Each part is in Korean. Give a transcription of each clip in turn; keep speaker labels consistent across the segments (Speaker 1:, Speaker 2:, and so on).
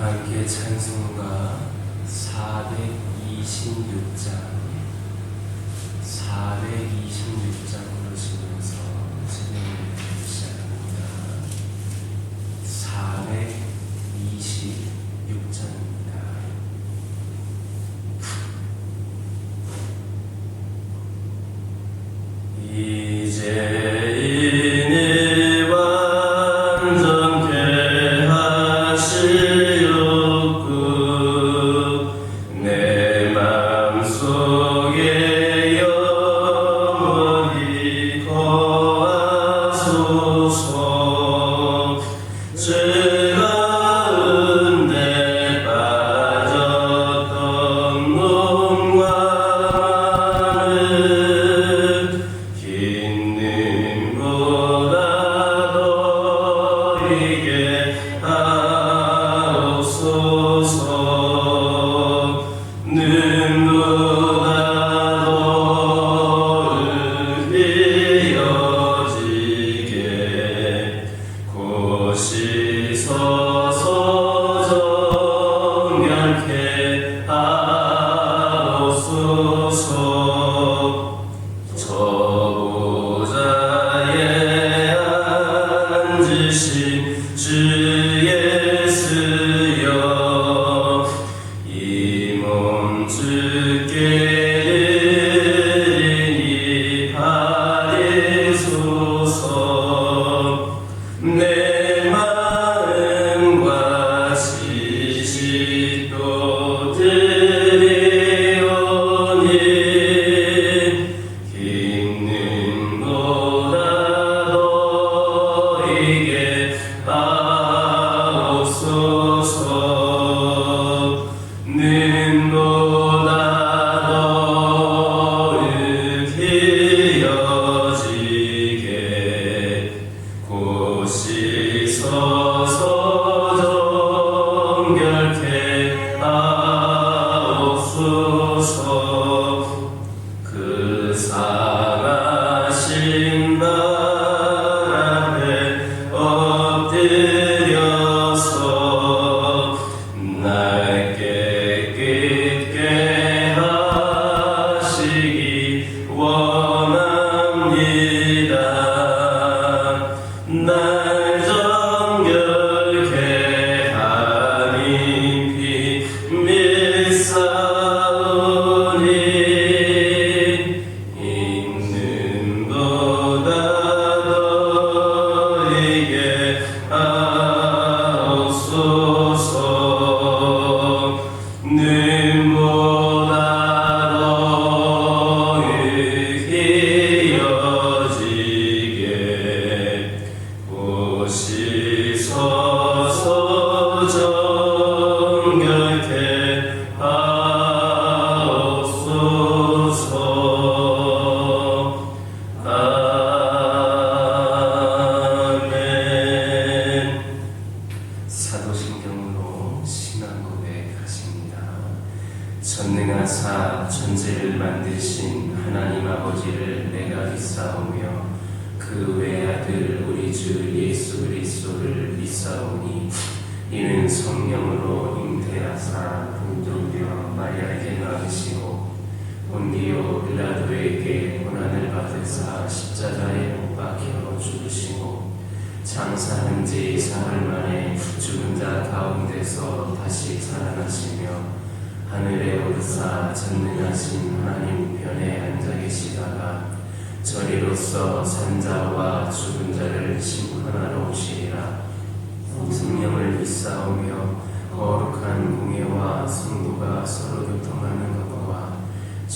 Speaker 1: 하나님께 찬송가 426장. 426장.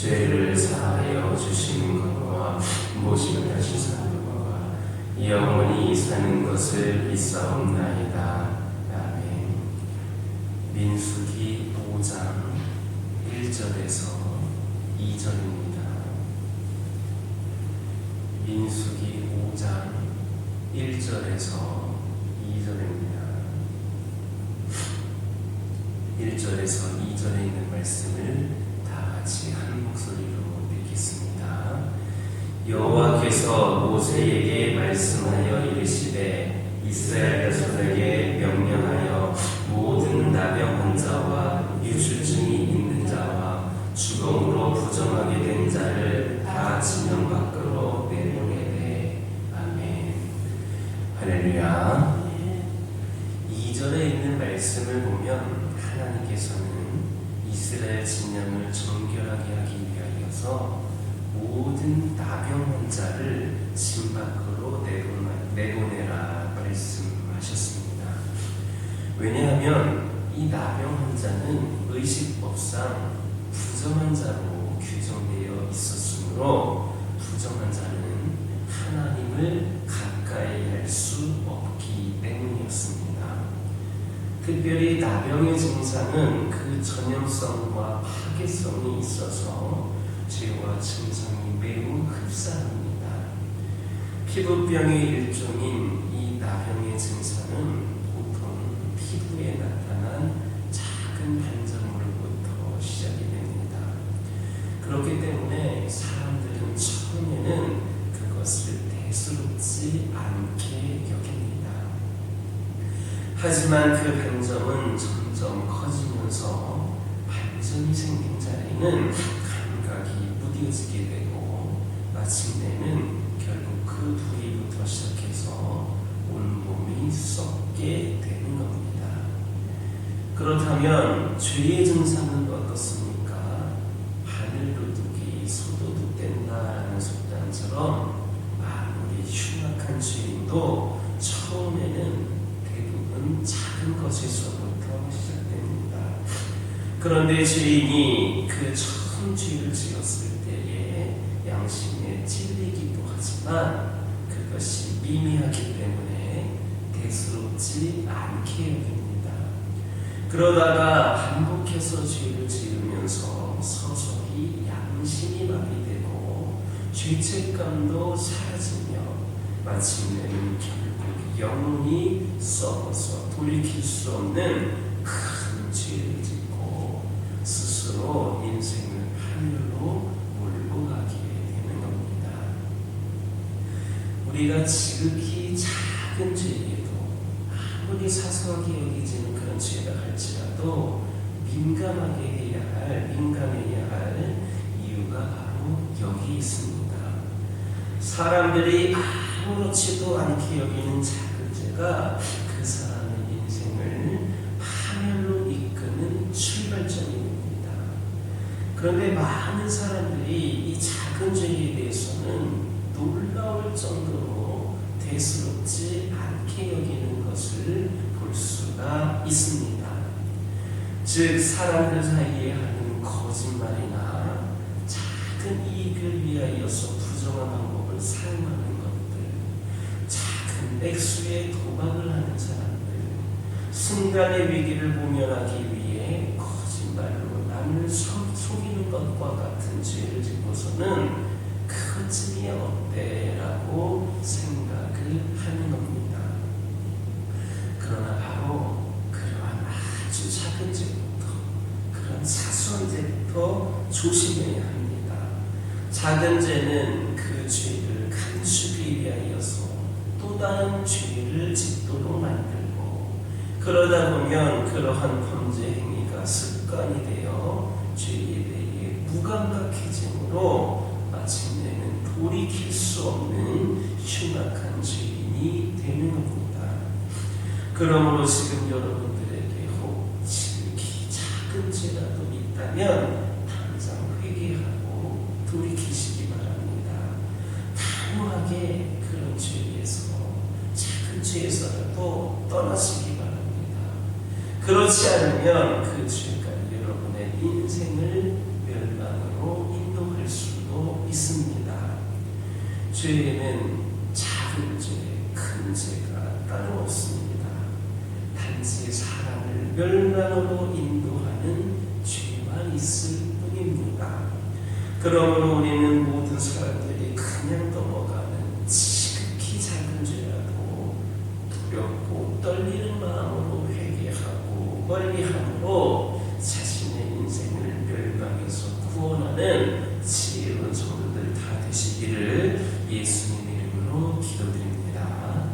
Speaker 1: 죄를 사하여 주신 것과 모시을 하신 사람과 영원히 사는 것을 믿사옵나이다. 아멘 민수기 5장 1절에서 2절입니다. 민수기 5장 1절에서 2절입니다. 1절에서 2절에 있는 말씀을 같이 한 목소리로 읽겠습니다. 여호와께서 모세에게 말씀하여 이르시되 이스라엘 자손에게 명령하여 모든 나병
Speaker 2: 환자와 피부병의 일종인 이 나병의 증상은 보통 피부에 나타난 작은 반점으로부터 시작이 됩니다. 그렇기 때문에 사람들은 처음에는 그것을 대수롭지 않게 여깁니다. 하지만 그 반점은 점점 커지면서 반점이 생긴 자리는 감각이 무뎌지게 되고 마침내는 그 부위부터 시작해서 온 몸이 썩게 되는 겁니다. 그렇다면 죄의 증상은 어떻습니까? 하늘 도둑이 소도둑 된다라는 속담처럼 아무리 흉악한 죄인도 처음에는 대부분 작은 것에서부터 시작됩니다. 그런데 죄인이 그 처음 죄를 지었을 때에 양심에 찔리기도 하지만 그것이 미미하기 때문에 대수롭지 않게 여깁니다. 그러다가 반복해서 죄를 지으면서 서서히 양심이 마비되고 죄책감도 사라지며 마침내는 결국 영혼이 썩어서 돌이킬 수 없는 큰 죄를 짓고 스스로 인생을 하늘로 몰고 가게 되는 겁니다. 지극히 작은 죄에도 아무리 사소하게 여기지는 그런 죄가 할지라도 민감하게 해야 할, 민감해야 할 이유가 바로 여기 있습니다. 사람들이 아무렇지도 않게 여기는 작은 죄가 그 사람의 인생을 하늘로 이끄는 출발점이 됩니다. 그런데 많은 사람들이 이 작은 죄에 대해서는 놀라울 정도로 대수롭지 않게 여기는 것을 볼 수가 있습니다. 즉 사람들 사이에 하는 거짓말이나 작은 이익을 위하여서 부정한 방법을 사용하는 것들, 작은 액수의 도박을 하는 사람들, 순간의 위기를 모면하기 위해 거짓말로 남을 속- 속이는 것과 같은 죄를 짓고서는 그것쯤이야 어때라고 생각을 하는 겁니다. 그러나 바로 그러한 아주 작은 죄부터 그런 사소한 죄부터 조심해야 합니다. 작은 죄는 그 죄를 간수기 위하여서 또 다른 죄를 짓도록 만들고 그러다 보면 그러한 범죄 행위가 습관이 되어 죄에 대해 무감각해짐으로 마침내는 돌이킬 수 없는 흉악한 죄인이 되는 겁니다. 그러므로 지금 여러분들에게 혹 지극히 작은 죄라도 있다면 당장 회개하고 돌이키시기 바랍니다. 단호하게 그런 죄에서 작은 죄에서라도 떠나시기 바랍니다. 그렇지 않으면 그 죄가 여러분의 인생을 멸망으로 인도할 수도 있습니다. 죄에는 작은 죄, 큰 죄가 따로 없습니다. 단지 사람을 멸망으로 인도하는 죄만 있을 뿐입니다. 그러므로 우리는 모든 사람들이 그냥 넘어가는 지극히 작은 죄라도 두렵고 떨리는 마음으로 회개하고 멀리함으로 자신의 인생을 멸망에서 구원하는 지혜로운 성도들 다 되시기를 예수님 이름으로 기도드립니다.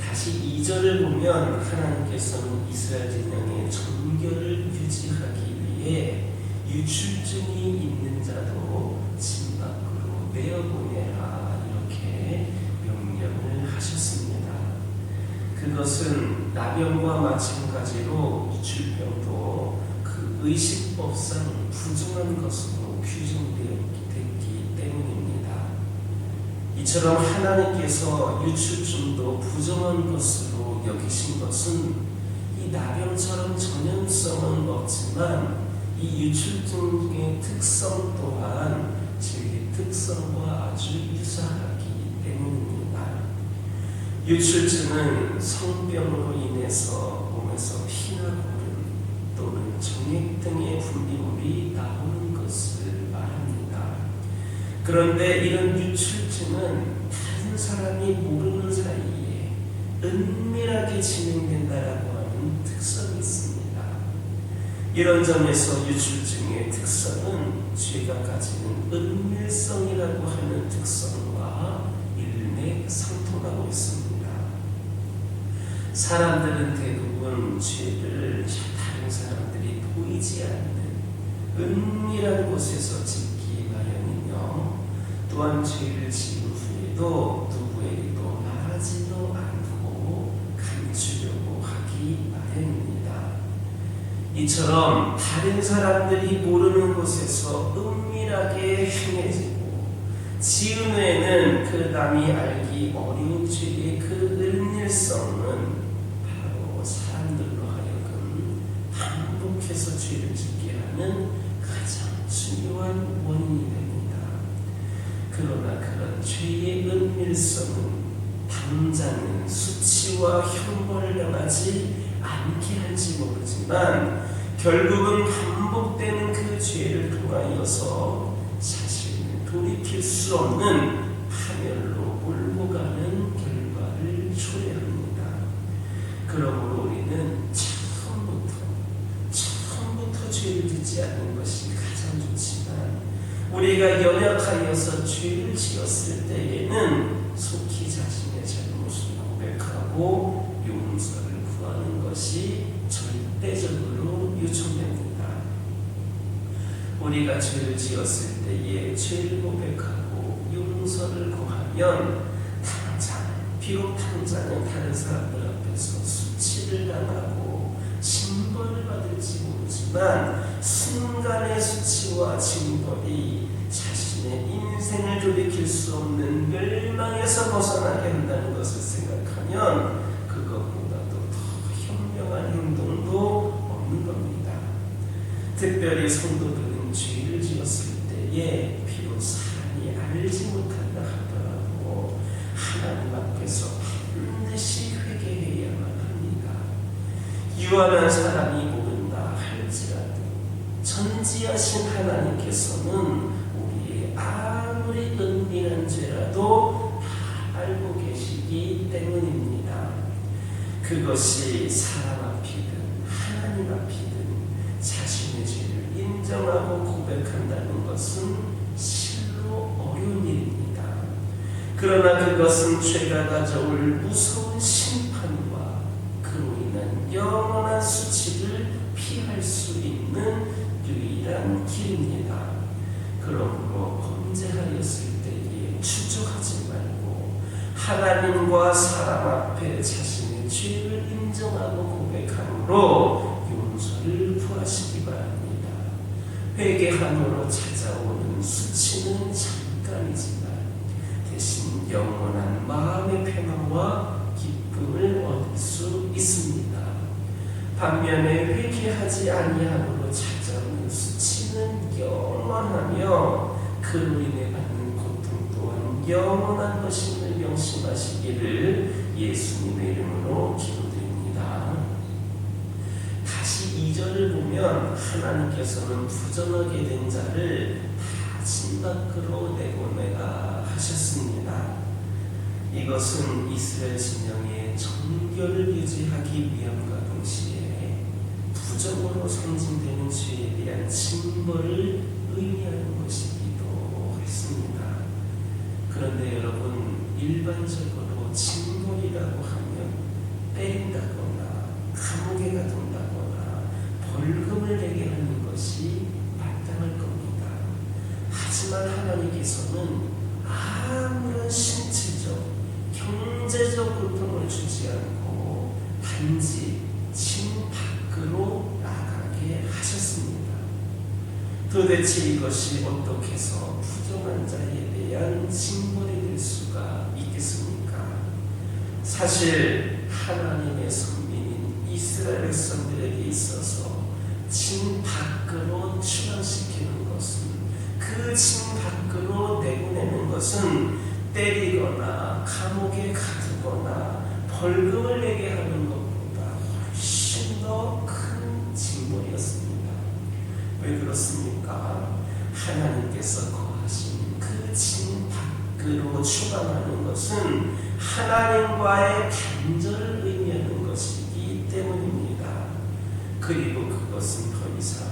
Speaker 2: 다시 다시 2절을 보면 하나님께서는 이스라엘 진영의 정결을 유지하기 위해 유출증이 있는 자도 집 밖으로 내어보내라 이렇게 명령을 하셨습니다. 그것은 나병과 마찬가지로 유출병도 그 의식법상 부정한 것으로 규정되었기 때문입니다. 이처럼 하나님께서 유출증도 부정한 것으로 여기신 것은 이 나병처럼 전염성은 없지만 이 유출증의 특성 또한 죄의 특성과 아주 때문입니다. 유출증은 성병으로 인해서 몸에서 피나 고름 또는 정액 등의 분비물이 나오는 것을 말합니다. 그런데 이런 유출증은 다른 사람이 모르는 사이에 은밀하게 진행된다라고 하는 특성이 있습니다. 이런 점에서 유출증의 특성은 죄가 가지는 은밀성이라고 하는 특성과 일맥 상통하고 있습니다. 사람들은 대부분 죄를 다른 사람들이 보이지 않는 은밀한 곳에서 짓기 마련이며 또한 죄를 지은 후에도 누구에게도 말하지도 않고 감추려고 하기 마련입니다. 이처럼 다른 사람들이 모르는 곳에서 은밀하게 행해지고 지은 후에는 그 남이 알기 어려운 죄의 그 은밀성은 바로 사람들로 하여금 반복해서 죄를 짓게 하는 가장 중요한 원인이 됩니다. 그러나 그런 죄의 은밀성은 당장은 수치와 형벌을 당하지 않게 할지 모르지만 결국은 반복되는 그 죄를 통하여서 자신을 돌이킬 수 없는 파멸로 몰고 가는 결과를 초래합니다. 그러므로 우리는 처음부터 처음부터 죄를 짓지 않는 것이 가장 좋지만 우리가 연약하여서 죄를 지었을 때에는 속히 자신의 잘못을 고백하고 용서를 구하는 것이 절대적으로 요청됩니다. 우리가 죄를 지었을 때에 죄를 고백하고 용서를 구하면 당장 비록 당장은 다른 사람들 앞에서 수치를 당하고 징벌을 받을지 모르지만 순간의 수치와 징벌이 자신의 인생을 돌이킬 수 없는 멸망에서 벗어나게 한다는 것을 생각하면 그것보다도 더 현명한 행동도 없는 겁니다. 특별히 성도들은 죄를 지었을 때에 비록 사람이 알지 못한다 하더라도 하나님 앞에서 반드시 회개해야만 합니다. 유한한 사람이 모른다 할지라도 전지하신 하나님께서는 우리의 아무리 은밀한 죄라도 다 알고 계시기 때문입니다. 그것이 사람 앞이든 하나님 앞이든 자신의 죄를 인정하고 고백한다는 것은 실로 어려운 일입니다. 그러나 그것은 죄가 가져올 무서운 심판과 그로 인한 영원한 수치를 피할 수 있는 유일한 길입니다. 그러므로 범죄하였을 때에 추적하지 말고 하나님과 사람 앞에 자신의 죄를 인정하고 고백함으로 용서를 구하시기 바랍니다. 회개함으로 찾아오는 수치는 잠깐이지만 대신 영원한 마음의 평안과 기쁨을 얻을 수 있습니다. 반면에 회개하지 아니함으로 찾아오는 수치는 영원하며 그로 인해 받는 고통 또한 영원한 것임을 명심하시기를 예수님의 이름으로 기도드립니다. 다시 2절을 보면 하나님께서는 부정하게 된 자를 다진 밖으로 내보내라 하셨습니다. 이것은 이스라엘 진영의 정결을 유지하기 위함과 동시에 부정으로 상징되는 죄에 대한 징벌을 의미하는 것이기도 했습니다. 그런데 여러분 일반적으로 징벌이라고 하면 하나님께서는 아무런 신체적, 경제적 고통을 주지 않고 단지 진 밖으로 나가게 하셨습니다. 도대체 이것이 어떻게 해서 부정한 자에 대한 징벌이 될 수가 있겠습니까? 사실 하나님의 선민인 이스라엘 백성들에게 있어서 진 밖으로 추방시키는 것은 그진 밖으로 내보내는 것은 때리거나 감옥에 가두거나 벌금을 내게 하는 것보다 훨씬 더 큰 징벌이었습니다. 왜 그렇습니까? 하나님께서 거하신 그진 밖으로 추방하는 것은 하나님과의 단절을 의미하는 것이기 때문입니다. 그리고 그것은 더 이상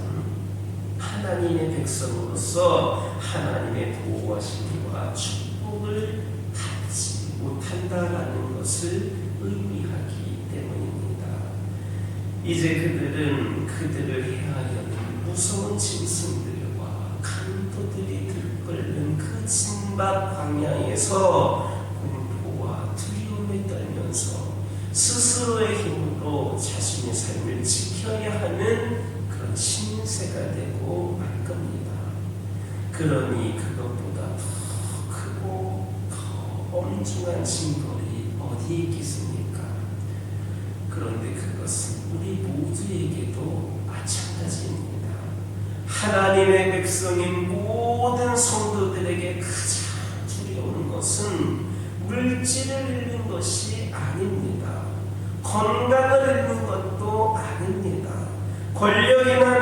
Speaker 2: 하나님의 백성으로서 하나님의 보호하심과 축복을 받지 못한다라는 것을 의미하기 때문입니다. 이제 그들은 그들을 해하려는 무서운 짐승들과 강도들이 들끓는 그 진박 광야에서 공포와 두려움에 떨면서 스스로의 힘으로 자신의 삶을 지켜야 하는 신세가 되고 말 겁니다. 그러니 그것보다 더 크고 더 엄중한 징벌이 어디 있겠습니까? 그런데 그것은 우리 모두에게도 마찬가지입니다. 하나님의 백성인 모든 성도들에게 가장 두려운 것은 물질을 잃는 것이 아닙니다. 건강을 잃는 것도 아닙니다. 권력이나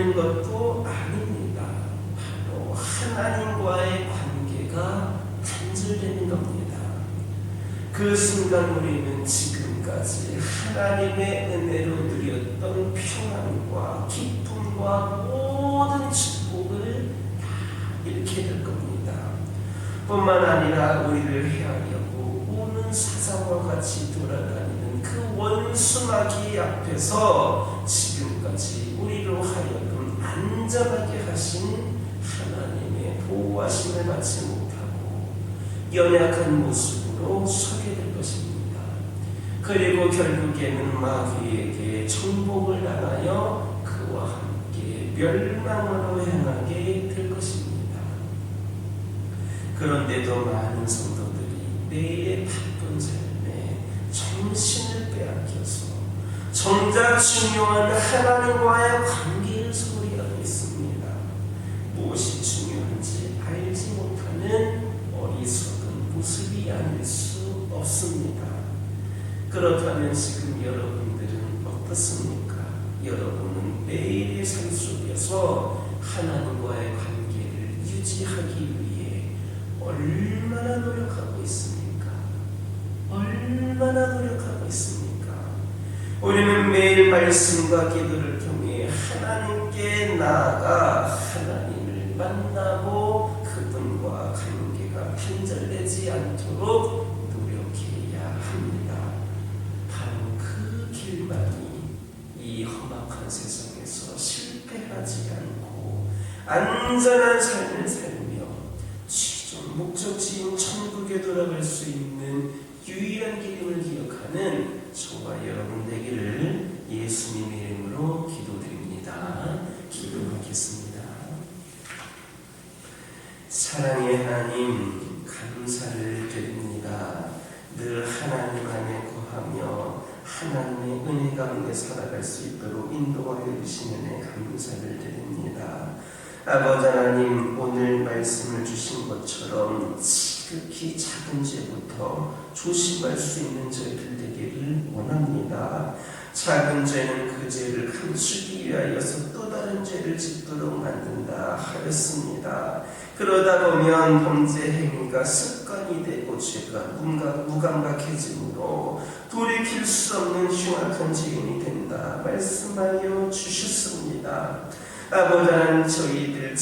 Speaker 2: 잃는 것도 아닙니다. 바로 하나님과의 관계가 단절되는 겁니다. 그 순간 우리는 지금까지 하나님의 은혜로 누렸던 평안과 기쁨과 모든 축복을 다 잃게 될 겁니다. 뿐만 아니라 우리를 해하려고 오는 사자와 같이 돌아다니는 그 원수마귀 앞에서 지금까지 우리로 하여 금 안전하게 하신 하나님의 보호하심을 받지 못하고 연약한 모습으로 서게 될 것입니다. 그리고 결국에는 마귀에게 정복을 당하여 그와 함께 멸망으로 향하게 될 것입니다. 그런데도 많은 성도들이 매일 바쁜 삶에 정신을 빼앗겨서 정작 중요한 하나님과의 관계를 소홀히 하고 있습니다. 무엇이 중요한지 알지 못하는 어리석은 모습이 아닐 수 없습니다. 그렇다면 지금 여러분들은 어떻습니까? 여러분은 매일의 삶 속에서 하나님과의 관계를 유지하기 위해 얼마나 노력하고 있습니까? 얼마나 노력하고 있습니까? 우리는 매일 말씀과 기도를 통해 하나님께 나아가 하나님을 만나고 그분과 관계가 단절되지 않도록 세상에서 실패하지 않고 안전한 삶을 살며 최종 목적지인 천국에 돌아갈 수 있는 유일한 길임을 기억하는 저와 여러분 되기를 예수님의 이름으로 기도드립니다. 기도하겠습니다. 사랑의 하나님 감사를 드립니다. 늘 하나님 안에 거하며 하나님의 가운데 살아갈 수 있도록 인도하여 주시는 애 감사를 드립니다. 아버지 하나님 오늘 말씀을 주신 것처럼 지극히 작은 죄부터 조심할 수 있는 저희들 되기를 원합니다. 작은 죄는 그 죄를 감추기 위하여서 또 다른 죄를 짓도록 만든다 하였습니다. 그러다 보면 범죄 행위가 습관이 되고 죄가 무감- 무감각해지므로 돌이킬 수 없는 흉악한 죄인이 된다 말씀하여 주셨습니다. 아버지 하나님 저희들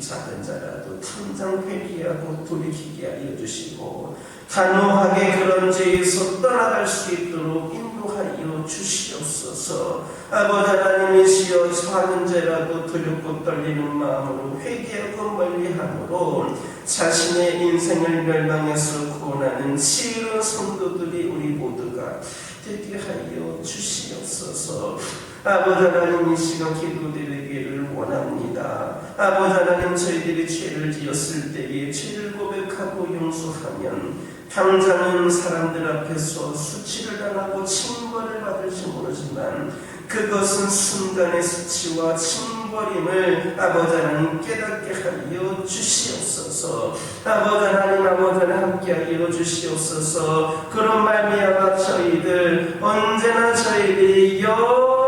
Speaker 2: 작은 자라도 당장 회개하고 돌이키게 하여 주시고 단호하게 그런 죄에서 떠나갈 수 있도록 인도하여 주시옵소서. 아버지 하나님이시여 작은 죄라도 두렵고 떨리는 마음으로 회개하고 멀리함으로 자신의 인생을 멸망해서 구원하는 지혜로운 성도들이 우리 모두가 되게 하여 주시옵소서 아버지 하나님 이 시간 기도드리기를 원합니다. 아버지 하나님 저희들이 죄를 지었을 때에 죄를 고백하고 용서하면 당장은 사람들 앞에서 수치를 당하고 징벌을 받을지 모르지만 그것은 순간의 수치와 징벌임을 아버지 하나님 깨닫게 하여 주시옵소서. 아버지 하나님 아버지 하나님 함께 하여 주시옵소서. 그런 말미암아 저희들 언제나 저희들이 영원한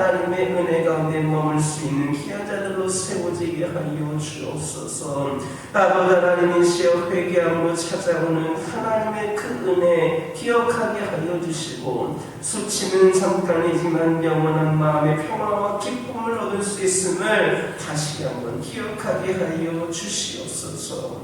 Speaker 2: 하나님의 은혜 가운데 머물 수 있는 귀한 자들로 세워지게 하여 주옵소서. 아버지 하나님이시여 회개함으로 찾아오는 하나님의 그 은혜 기억하게 하여 주시고 수치는 잠깐이지만 영원한 마음의 평화와 기쁨을 얻을 수 있음을 다시 한번 기억하게 하여 주시옵소서.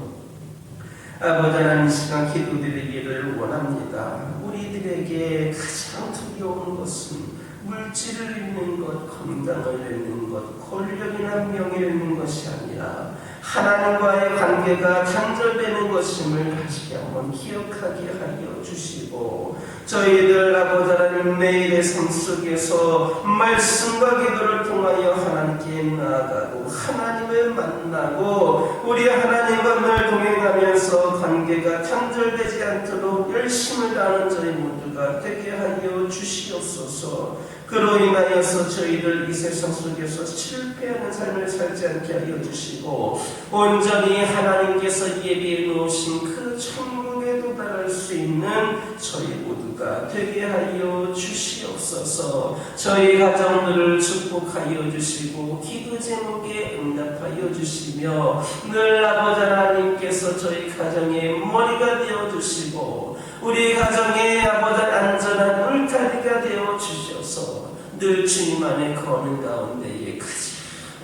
Speaker 2: 아버지 하나님 이 시간 기도드리기를 원합니다. 우리들에게 가장 두려운 것은 물질을 잃는 것, 건강을 잃는 것, 권력이나 명예를 잃는 것이 아니라 하나님과의 관계가 단절되는 것임을 다시 한번 기억하게 하여 주시고 저희들 아버지 하나님 매일의 삶 속에서 말씀과 기도를 통하여 하나님께 나아가고 하나님을 만나고 우리 하나님과 늘 동행하면서 관계가 단절되지 않도록 열심을 다하는 저희 모두가 되게 하여 주시옵소서 그로 인하여서 저희들 이 세상 속에서 실패하는 삶을 살지 않게 하여 주시고 온전히 하나님께서 예비해 놓으신 그 천국에 도달할 수 있는 저희 모두가 되게 하여 주시옵소서. 저희 가정들을 축복하여 주시고 기도 제목에 응답하여 주시며 늘 아버지 하나님께서 저희 가정의 머리가 되어 주시고 우리 가정의 아버지 안전한 울타리가 되어 주셔서 늘 주님 안에 거는 가운데에 가장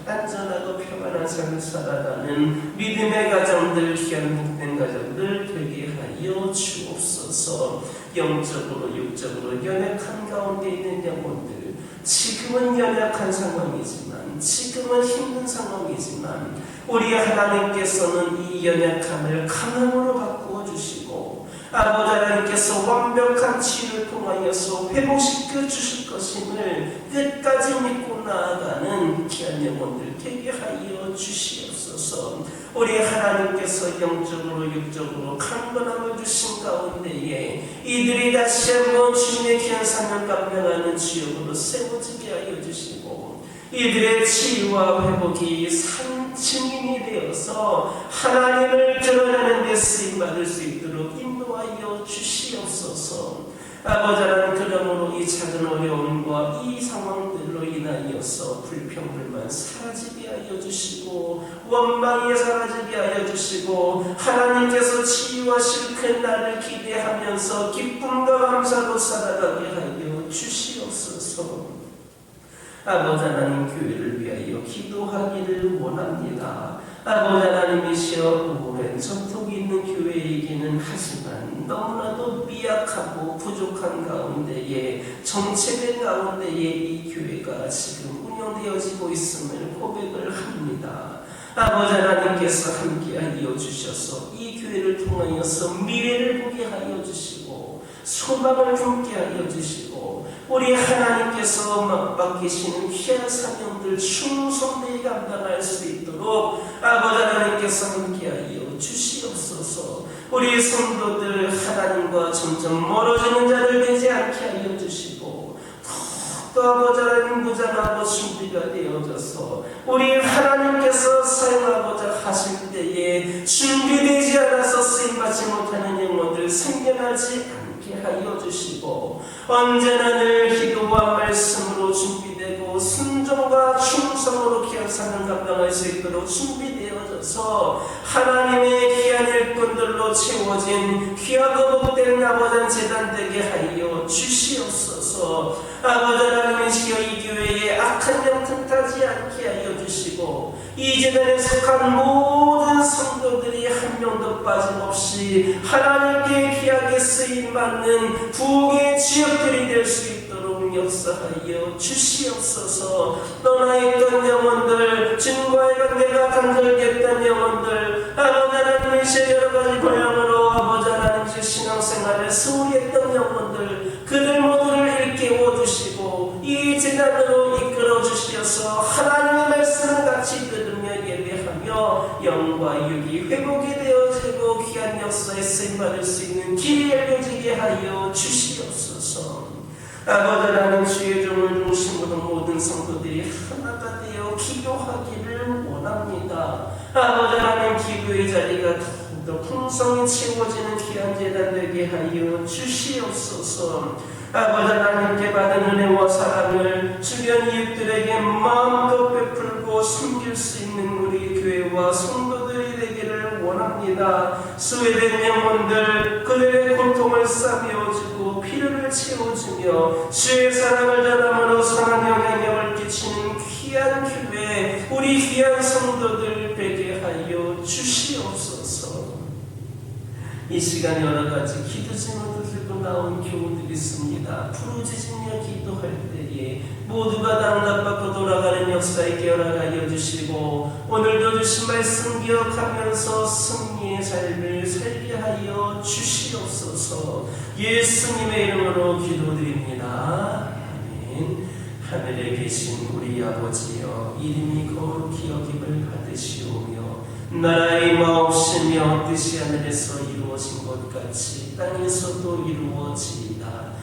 Speaker 2: 안전하고 평안한 삶을 살아가는 믿음의 가정들, 귀한 복된 가정들 되게 하여 주옵소서. 영적으로 육적으로 연약한 가운데 있는 영혼들 지금은 연약한 상황이지만 지금은 힘든 상황이지만 우리 하나님께서는 이 연약함을 강함으로 바꾸어 주시고 아버지 하나님께서 완벽한 치유를 통하여서 회복시켜 주실 것임을 끝까지 믿고 나아가는 귀한 영혼들 되게 하여 주시옵소서. 우리 하나님께서 영적으로 육적으로 강건함을 주신 가운데에 이들이 다시 한번 주님의 귀한 사명 감당하는 지역으로 세워지게 하여 주시고 이들의 치유와 회복이 산 증인이 되어서 하나님을 드러내는 데 쓰임받을 수 있도록 인도하여 주시옵소서 아버지 하나님 그러므로 이 작은 어려움과 이 상황들로 인하여서 불평불만 사라지게 하여 주시고 원망이 사라지게 하여 주시고 하나님께서 치유하실 그날을 기대하면서 기쁨과 감사로 살아가게 하여 주시옵소서 아버지 하나님 교회를 위하여 기도하기를 원합니다. 아버지 하나님이시여 오랜 전통이 있는 교회이기는 하지만 너무나도 미약하고 부족한 가운데에 정체된 가운데에 이 교회가 지금 운영되어지고 있음을 고백을 합니다. 아버지 하나님께서 함께 하여 주셔서 이 교회를 통하여서 미래를 보게 하여 주시고 소망을 품게 하여 주시고 우리 하나님께서 맡기시는 귀한 사명들 충성되이 감당할 수 있도록 아버지 하나님께서 함께하여 주시옵소서. 우리 성도들 하나님과 점점 멀어지는 자들 되지 않게 하여 주시고 또 아버지 하나님 무장하고 준비가 되어져서 우리 하나님께서 사용하고자 하실 때에 준비되지 않아서 쓰임받지 못하는 영혼들 생겨나지 않 게 하여 주시고 언제나 늘 기도와 말씀으로 준비되고 순종과 충성으로 귀한 사명 감당할 수 있도록 준비되어져서 하나님의 귀한 일꾼들로 채워진 귀하고 복된 아버지 재단 되게 하여 주시옵소서. 아버지 하나님이시여 이 교회에 악한 영 틈타지 하지 않게 하여 주시고 이 재단에 속한 모든 성도들이 한 명도 빠짐없이 하나님께 귀하게 쓰임 받는 부흥의 지역들이 될 수 있도록 역사하여 주시옵소서. 떠나 있던 영혼들 진과의 관계가 단절됐던 영혼들 아버지 하나님의 시 여러 가지 고향으로 아버지 하나님의 신앙생활에 소홀히 했던 영혼들 그들 모두를 일깨워 주시고 이 재단으로 이끌어 주시어서 하나님의 말씀을 같이 들으며 예배하며 영과 육이 회복이 되어지고 귀한 역사에 쓰임받을 수 있는 길이 열려지게 하여 주시옵소서 아버지 하나님 주의 종을 중심으로 모든 성도들이 하나가 되어 기도하기를 원합니다 아버지 하나님 기도의 자리가 더욱더 풍성히 채워지는 귀한 재단 되게 하여 주시옵소서 아버지 하나님께 받은 은혜와 사랑을 주변 이웃들에게 마음껏 베풀고 숨길 수 있는 우리 교회와 성도들이 되기를 원합니다. 스웨덴 영혼들 그들의 고통을 싸매 피를 채워주며 주의 사랑을 전함으로 선한 영향력을 끼치는 귀한 교회 우리 귀한 성도들 되게 하여 주시옵소서. 이 시간 여러 가지 기도 제목을 들고 나온 교우들이 있습니다. 부르짖으며 기도할 때에 모두가 돌아가는 역사에 깨어나가여 주시고 오늘도 주신 말씀 기억하면서 승리의 삶을 살게 하여 주시옵소서 예수님의 이름으로 기도드립니다. 아멘 하늘에 계신 우리 아버지여 이름이 거룩히 여김을 받으시오며 나라의 마옵시며 뜻이 하늘에서 이루어진 것 같이 땅에서도 이루어지이다.